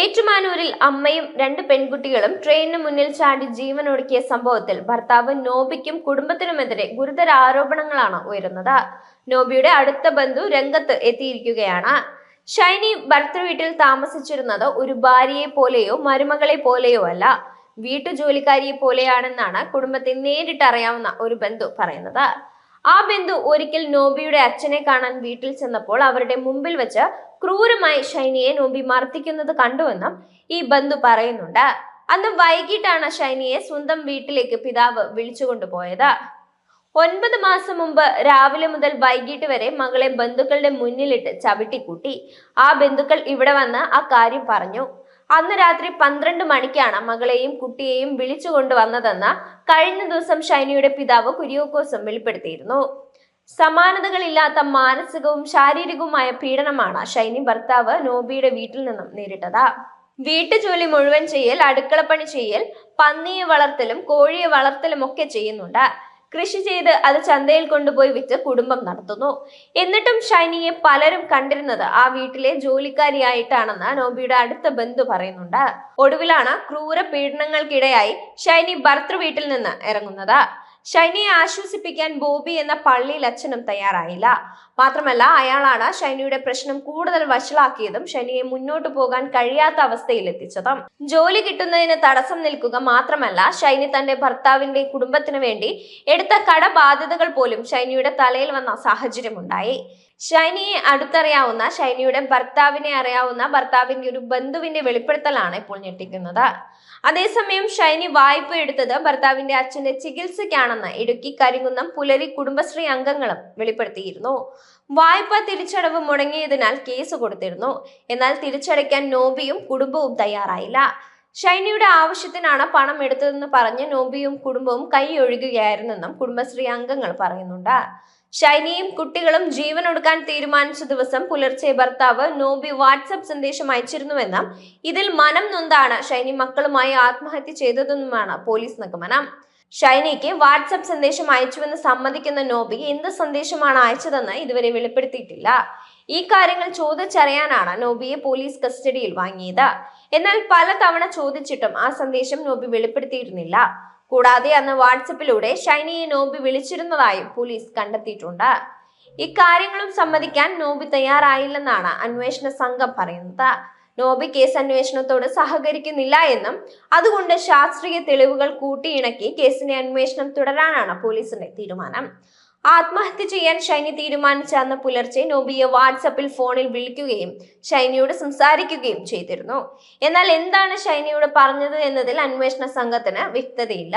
ഏറ്റുമാനൂരിൽ അമ്മയും രണ്ട് പെൺകുട്ടികളും ട്രെയിനിന് മുന്നിൽ ചാടി ജീവനൊടുക്കിയ സംഭവത്തിൽ ഭർത്താവ് നോബിക്കും കുടുംബത്തിനുമെതിരെ ഗുരുതര ആരോപണങ്ങളാണ് ഉയരുന്നത്. നോബിയുടെ അടുത്ത ബന്ധു രംഗത്ത് എത്തിയിരിക്കുകയാണ്. ഷൈനി ഭർത്തൃ വീട്ടിൽ താമസിച്ചിരുന്നത് ഒരു ഭാര്യയെ പോലെയോ മരുമകളെ പോലെയോ അല്ല. വീട്ടുജോലിക്കാരിയെ പോലെയാണെന്നാണ് കുടുംബത്തെ നേരിട്ട് അറിയാവുന്ന ഒരു ബന്ധു പറയുന്നത്. ആ ബന്ധു ഒരിക്കൽ നോബിയുടെ അച്ഛനെ കാണാൻ വീട്ടിൽ ചെന്നപ്പോൾ അവരുടെ മുമ്പിൽ വെച്ച് ക്രൂരമായി ഷൈനിയെ നോമ്പി മർദ്ദിക്കുന്നത് കണ്ടുവെന്നും ഈ ബന്ധു പറയുന്നുണ്ട്. അന്ന് വൈകിട്ടാണ് ഷൈനിയെ സ്വന്തം വീട്ടിലേക്ക് പിതാവ് വിളിച്ചുകൊണ്ടുപോയത്. ഒൻപത് മാസം മുമ്പ് രാവിലെ മുതൽ വൈകിട്ട് വരെ മകളെ ബന്ധുക്കളുടെ മുന്നിലിട്ട് ചവിട്ടിക്കൂട്ടി. ആ ബന്ധുക്കൾ ഇവിടെ വന്ന് ആ കാര്യം പറഞ്ഞു. അന്ന് രാത്രി പന്ത്രണ്ട് മണിക്കാണ് മകളെയും കുട്ടിയെയും വിളിച്ചു കൊണ്ടുവന്നതെന്ന് കഴിഞ്ഞ ദിവസം ഷൈനിയുടെ പിതാവ് കുര്യോക്കോസും വെളിപ്പെടുത്തിയിരുന്നു. സമാനതകളില്ലാത്ത മാനസികവും ശാരീരികവുമായ പീഡനമാണ് ഷൈനി ഭർത്താവ് നോബിയുടെ വീട്ടിൽ നിന്നും നേരിട്ടത്. വീട്ടുജോലി മുഴുവൻ ചെയ്യൽ അടുക്കളപ്പണി ചെയ്യൽ പന്നിയെ വളർത്തലും കോഴിയെ വളർത്തലും ഒക്കെ ചെയ്യുന്നുണ്ട്. കൃഷി ചെയ്ത് അത് ചന്തയിൽ കൊണ്ടുപോയി വിറ്റ് കുടുംബം നടത്തുന്നു. എന്നിട്ടും ഷൈനിയെ പലരും കണ്ടിരുന്നത് ആ വീട്ടിലെ ജോലിക്കാരിയായിട്ടാണെന്ന് നോബിയുടെ അടുത്ത ബന്ധു പറയുന്നുണ്ട്. ഒടുവിലാണ് ക്രൂര പീഡനങ്ങൾക്കിടയായി ഷൈനി ഭർത്തൃ വീട്ടിൽ നിന്ന് ഇറങ്ങുന്നത്. ഷൈനിയെ ആശ്വസിപ്പിക്കാൻ ബോബി എന്ന പള്ളിയിൽ അച്ഛനും തയ്യാറായില്ല. മാത്രമല്ല അയാളാണ് ഷൈനിയുടെ പ്രശ്നം കൂടുതൽ വഷളാക്കിയതും ഷൈനിയെ മുന്നോട്ട് പോകാൻ കഴിയാത്ത അവസ്ഥയിൽ എത്തിച്ചതും. ജോലി കിട്ടുന്നതിന് തടസ്സം നിൽക്കുക മാത്രമല്ല ഷൈനി തന്റെ ഭർത്താവിന്റെ കുടുംബത്തിന് വേണ്ടി എടുത്ത കടബാധ്യതകൾ പോലും ഷൈനിയുടെ തലയിൽ വന്ന സാഹചര്യമുണ്ടായി. ഷൈനിയെ അടുത്തറിയാവുന്ന ഷൈനിയുടെ ഭർത്താവിനെ അറിയാവുന്ന ഭർത്താവിന്റെ ഒരു ബന്ധുവിന്റെ വെളിപ്പെടുത്തലാണ് ഇപ്പോൾ ഞെട്ടിക്കുന്നത്. അതേസമയം ഷൈനി വായ്പ എടുത്തത് ഭർത്താവിന്റെ അച്ഛന്റെ ചികിത്സയ്ക്കാണെന്ന് ഇടുക്കി കരിങ്കുന്നം പുലരി കുടുംബശ്രീ അംഗങ്ങളും വെളിപ്പെടുത്തിയിരുന്നു. വായ്പ തിരിച്ചടവ് മുടങ്ങിയതിനാൽ കേസ് കൊടുത്തിരുന്നു. എന്നാൽ തിരിച്ചടയ്ക്കാൻ നോബിയും കുടുംബവും തയ്യാറായില്ല. ഷൈനിയുടെ ആവശ്യത്തിനാണ് പണം എടുത്തതെന്ന് പറഞ്ഞ് നോബിയും കുടുംബവും കൈയൊഴുകുകയായിരുന്നെന്നും കുടുംബശ്രീ അംഗങ്ങൾ പറയുന്നുണ്ട്. ഷൈനിയും കുട്ടികളും ജീവൻ ഒടുക്കാൻ തീരുമാനിച്ച ദിവസം പുലർച്ചെ ഭർത്താവ് നോബി വാട്സപ്പ് സന്ദേശം അയച്ചിരുന്നുവെന്നും ഇതിൽ മനം നൊന്താണ് ഷൈനി മക്കളുമായി ആത്മഹത്യ ചെയ്തതെന്നുമാണ് പോലീസ് നിഗമനം. ഷൈനിക്ക് വാട്സപ്പ് സന്ദേശം അയച്ചുവെന്ന് സമ്മതിക്കുന്ന നോബി എന്ത് സന്ദേശമാണ് അയച്ചതെന്ന് ഇതുവരെ വെളിപ്പെടുത്തിയിട്ടില്ല. ഈ കാര്യങ്ങൾ ചോദിച്ചറിയാനാണ് നോബിയെ പോലീസ് കസ്റ്റഡിയിൽ വാങ്ങിയത്. എന്നാൽ പലതവണ ചോദിച്ചിട്ടും ആ സന്ദേശം നോബി വെളിപ്പെടുത്തിയിരുന്നില്ല. കൂടാതെ അന്ന് വാട്സപ്പിലൂടെ ഷൈനയെ നോബി വിളിച്ചിരുന്നതായും പോലീസ് കണ്ടെത്തിയിട്ടുണ്ട്. ഇക്കാര്യങ്ങളും സമ്മതിക്കാൻ നോബി തയ്യാറായില്ലെന്നാണ് അന്വേഷണ സംഘം പറയുന്നത്. നോബി കേസ് അന്വേഷണത്തോട് സഹകരിക്കുന്നില്ല എന്നും അതുകൊണ്ട് ശാസ്ത്രീയ തെളിവുകൾ കൂട്ടിയിണക്കി കേസിന്റെ അന്വേഷണം തുടരാനാണ് പോലീസിന്റെ തീരുമാനം. ആത്മഹത്യ ചെയ്യാൻ ഷൈനി തീരുമാനിച്ച അന്ന് പുലർച്ചെ നോബിയെ വാട്സപ്പിൽ ഫോണിൽ വിളിക്കുകയും ഷൈനിയോട് സംസാരിക്കുകയും ചെയ്തിരുന്നു. എന്നാൽ എന്താണ് ഷൈനിയോട് പറഞ്ഞത് എന്നതിൽ അന്വേഷണ സംഘത്തിന് വ്യക്തതയില്ല.